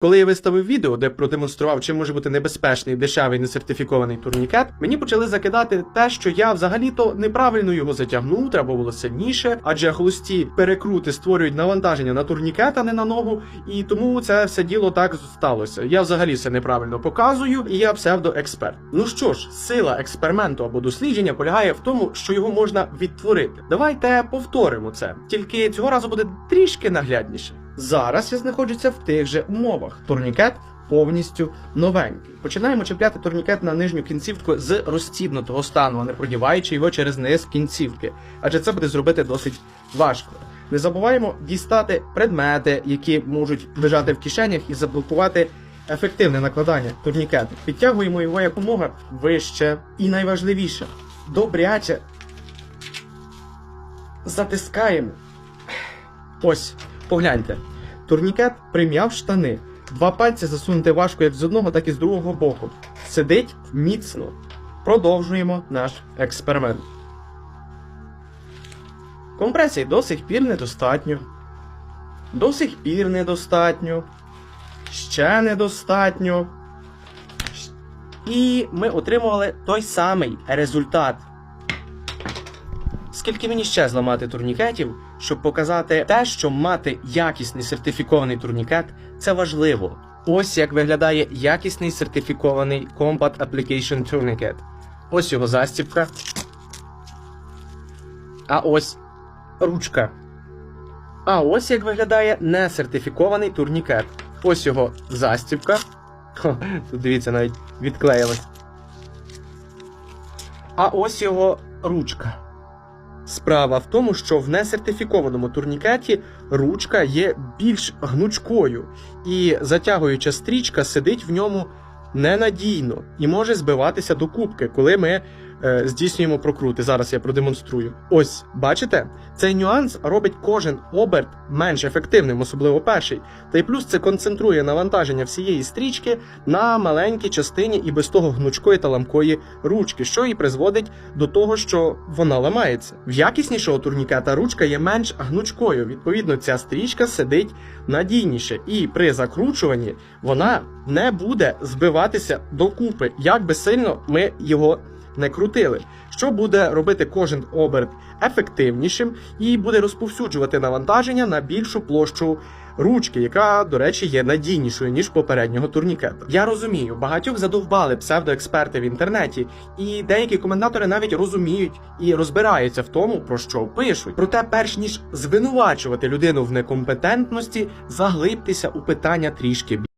Коли я виставив відео, де продемонстрував, чим може бути небезпечний, дешевий, несертифікований турнікет, мені почали закидати те, що я взагалі-то неправильно його затягнув, треба було сильніше, адже холості перекрути створюють навантаження на турнікет, а не на ногу, і тому це все діло так сталося. Я взагалі все неправильно показую, і я псевдоексперт. Ну що ж, сила експерименту або дослідження полягає в тому, що його можна відтворити. Давайте повторимо це, тільки цього разу буде трішки наглядніше. Зараз я знаходжуся в тих же умовах. Турнікет повністю новенький. Починаємо чіпляти турнікет на нижню кінцівку з розстібнутого стану, а не продіваючи його через низ кінцівки, адже це буде зробити досить важко. Не забуваємо дістати предмети, які можуть лежати в кишенях, і заблокувати ефективне накладання турнікету. Підтягуємо його якомога вище і найважливіше добряче затискаємо. Ось, погляньте. Турнікет прим'яв штани. Два пальці засунути важко як з одного, так і з другого боку. Сидить міцно. Продовжуємо наш експеримент. Компресії до сих пір недостатньо. До сих пір недостатньо. Ще недостатньо. І ми отримували той самий результат. Скільки мені ще зламати турнікетів, щоб показати те, що мати якісний сертифікований турнікет це важливо. Ось як виглядає якісний сертифікований Combat Application Tourniquet. Ось його застібка. А ось ручка. А ось як виглядає несертифікований турнікет. Ось його застібка. Хо, тут дивіться, навіть відклеїлось. А ось його ручка. Справа в тому, що в несертифікованому турнікеті ручка є більш гнучкою, і затягуюча стрічка сидить в ньому ненадійно і може збиватися до кубки, коли ми е, здійснюємо прокрути. Зараз я продемонструю. Ось, бачите, цей нюанс робить кожен оберт менш ефективним, особливо перший. Та й плюс це концентрує навантаження всієї стрічки на маленькій частині і без того гнучкої та ламкої ручки, що і призводить до того, що вона ламається. В якіснішого турнікета ручка є менш гнучкою. Відповідно, ця стрічка сидить надійніше, і при закручуванні вона не буде збиватися докупи, як би сильно ми його не крутили, що буде робити кожен оберт ефективнішим і буде розповсюджувати навантаження на більшу площу ручки, яка, до речі, є надійнішою ніж попереднього турнікета. Я розумію, багатьох задовбали псевдоексперти в інтернеті, і деякі коментатори навіть розуміють і розбираються в тому, про що пишуть. Проте, перш ніж звинувачувати людину в некомпетентності, заглибтеся у питання трішки